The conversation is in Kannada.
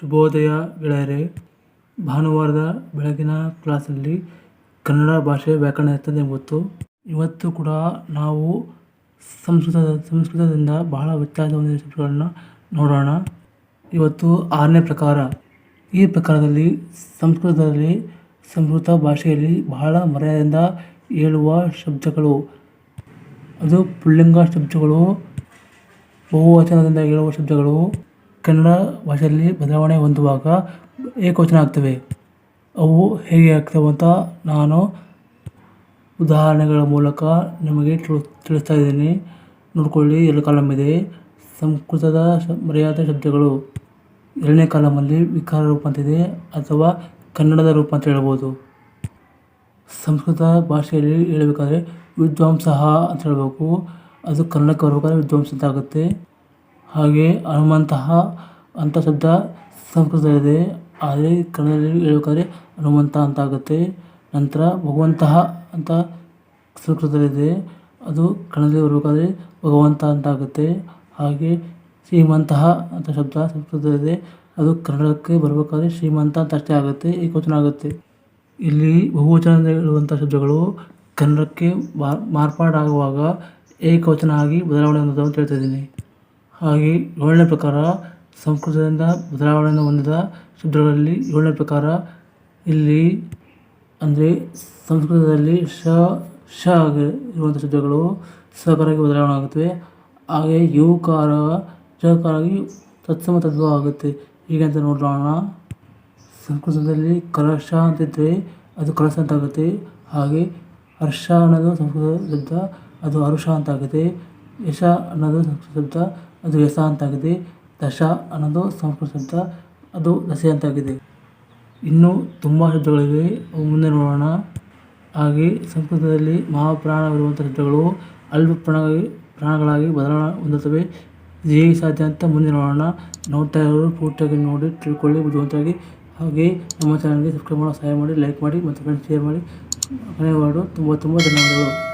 ಶುಭೋದಯ ಗೆಳೆಯರೇ ಭಾನುವಾರದ ಬೆಳಗಿನ ಕ್ಲಾಸಲ್ಲಿ ಕನ್ನಡ ಭಾಷೆ ವ್ಯಾಕರಣ ಇರ್ತದೆ ಗೊತ್ತು ಇವತ್ತು ಕೂಡ ನಾವು ಸಂಸ್ಕೃತ, ಸಂಸ್ಕೃತದಿಂದ ಬಹಳ ವ್ಯತ್ಯಾಸ ಹೊಂದಿದ ಶಬ್ದಗಳನ್ನು ನೋಡೋಣ. ಇವತ್ತು ಆರನೇ ಪ್ರಕಾರ. ಈ ಪ್ರಕಾರದಲ್ಲಿ ಸಂಸ್ಕೃತದಲ್ಲಿ ಸಂಸ್ಕೃತ ಭಾಷೆಯಲ್ಲಿ ಬಹಳ ಮರ್ಯಾದೆಯಿಂದ ಹೇಳುವ ಶಬ್ದಗಳು. ಅದು ಪುಲ್ಲಿಂಗ ಶಬ್ದಗಳು, ಬಹುವಚನದಿಂದ ಹೇಳುವ ಶಬ್ದಗಳು. ಕನ್ನಡ ಭಾಷೆಯಲ್ಲಿ ಬದಲಾವಣೆ ಹೊಂದುವಾಗ ಏಕವಚನ ಆಗ್ತವೆ. ಅವು ಹೇಗೆ ಆಗ್ತವೆ ಅಂತ ನಾನು ಉದಾಹರಣೆಗಳ ಮೂಲಕ ನಿಮಗೆ ತಿಳಿ ತಿಳಿಸ್ತಾ ಇದ್ದೀನಿ. ನೋಡ್ಕೊಳ್ಳಿ, ಎರಡು ಕಾಲಮ್ ಇದೆ. ಸಂಸ್ಕೃತದ ಮರ್ಯಾದೆ ಶಬ್ದಗಳು. ಎರಡನೇ ಕಾಲಮಲ್ಲಿ ವಿಕಾರ ರೂಪ ಅಂತಿದೆ ಅಥವಾ ಕನ್ನಡದ ರೂಪ ಅಂತ ಹೇಳ್ಬೋದು. ಸಂಸ್ಕೃತ ಭಾಷೆಯಲ್ಲಿ ಹೇಳಬೇಕಾದ್ರೆ ವಿದ್ವಾಂಸಃ ಅಂತ ಹೇಳಬೇಕು. ಅದು ಕನ್ನಡಕ್ಕೆ ಬರಬೇಕಾದ್ರೆ ವಿದ್ವಾಂಸ ಅಂತ ಆಗುತ್ತೆ. ಹಾಗೆ ಹನುಮಂತಃ ಅಂತ ಶಬ್ದ ಸಂಸ್ಕೃತದಲ್ಲಿದೆ. ಆದರೆ ಕನ್ನಡದಲ್ಲಿ ಹೇಳ್ಬೇಕಾದ್ರೆ ಹನುಮಂತ ಅಂತ ಆಗುತ್ತೆ ನಂತರ ಭಗವಂತಹ ಅಂತ ಸಂಸ್ಕೃತದಲ್ಲಿದೆ. ಅದು ಕನ್ನಡದಲ್ಲಿ ಬರಬೇಕಾದ್ರೆ ಭಗವಂತ ಅಂತ ಆಗುತ್ತೆ ಹಾಗೆ ಶ್ರೀಮಂತಹ ಅಂತ ಶಬ್ದ ಸಂಸ್ಕೃತದಲ್ಲಿದೆ. ಅದು ಕನ್ನಡಕ್ಕೆ ಬರಬೇಕಾದ್ರೆ ಶ್ರೀಮಂತ ಅಂತ ಅಷ್ಟೇ ಆಗುತ್ತೆ, ಏಕವಚನ ಆಗುತ್ತೆ. ಇಲ್ಲಿ ಬಹುವಚನ ಇರುವಂಥ ಶಬ್ದಗಳು ಕನ್ನಡಕ್ಕೆ ಮಾರ್ಪಾಡಾಗುವಾಗ ಏಕವಚನ ಆಗಿ ಬದಲಾವಣೆ ಹೊಂದುತ್ತವೆ ಅಂತ ಹೇಳ್ತಾ ಇದ್ದೀನಿ. ಹಾಗೆ ಏಳನೇ ಪ್ರಕಾರ ಸಂಸ್ಕೃತದಿಂದ ಬದಲಾವಣೆಯನ್ನು ಹೊಂದಿದ ಶಬ್ದಗಳಲ್ಲಿ ಏಳನೇ ಪ್ರಕಾರ ಇಲ್ಲಿ ಅಂದರೆ ಸಂಸ್ಕೃತದಲ್ಲಿ ಶ ಶ ಇರುವಂಥ ಶಬ್ದಗಳು ಸಕಾರಾಗಿ ಬದಲಾವಣೆ ಆಗುತ್ತವೆ ಹಾಗೆ ಯುಕಾರ ಜಕಾರಾಗಿ ತತ್ಸಮ ತತ್ವ ಆಗುತ್ತೆ. ಹೀಗೆ ಅಂತ ನೋಡೋಣ ಸಂಸ್ಕೃತದಲ್ಲಿ ಕಲಶ ಅಂತಿದ್ದರೆ ಅದು ಕಲಶ ಅಂತ ಆಗುತ್ತೆ. ಹಾಗೆ ಹರ್ಷ ಅನ್ನೋದು ಸಂಸ್ಕೃತ ಶಬ್ದ ಅದು ಹರುಷ ಅಂತ ಆಗುತ್ತೆ. ಯಶ ಅನ್ನೋದು ಸಂಸ್ಕೃತ ಶಬ್ದ ಅದು ಯಶ ಅಂತಾಗಿದೆ. ದಶ ಅನ್ನೋದು ಸಂಸ್ಕೃತ ಶಬ್ದ ಅದು ದಸೆ ಅಂತಾಗಿದೆ. ಇನ್ನೂ ತುಂಬ ಶಬ್ದಗಳಿವೆ. ಮುಂದೆ ನೋಡೋಣ. ಹಾಗೆ ಸಂಸ್ಕೃತದಲ್ಲಿ ಮಹಾಪ್ರಾಣವಿರುವಂಥ ಶಬ್ದಗಳು ಅಲ್ಪ ಪ್ರಾಣ ಪ್ರಾಣಗಳಾಗಿ ಬದಲಾವಣೆ ಹೊಂದುತ್ತವೆ. ಹೇಗೆ ಸಾಧ್ಯ ಅಂತ ಮುಂದೆ ನೋಡೋಣ. ನೋಡ್ತಾ ಇರೋರು ಪೂರ್ತಿಯಾಗಿ ನೋಡಿ, ತಿಳ್ಕೊಳ್ಳಿ, ಬುದ್ಧಿವಂತರಾಗಿ. ಹಾಗೆ ನಮ್ಮ ಚಾನಲ್ಗೆ ಸಬ್ಸ್ಕ್ರೈಬ್ ಮಾಡೋ, ಸಹಾಯ ಮಾಡಿ ಲೈಕ್ ಮಾಡಿ, ಮತ್ತು ಫ್ರೆಂಡ್ಸ್ ಶೇರ್ ಮಾಡಿ. ಮನೆ ವರ್ಡು ತುಂಬ ತುಂಬ ಧನ್ಯವಾದಗಳು.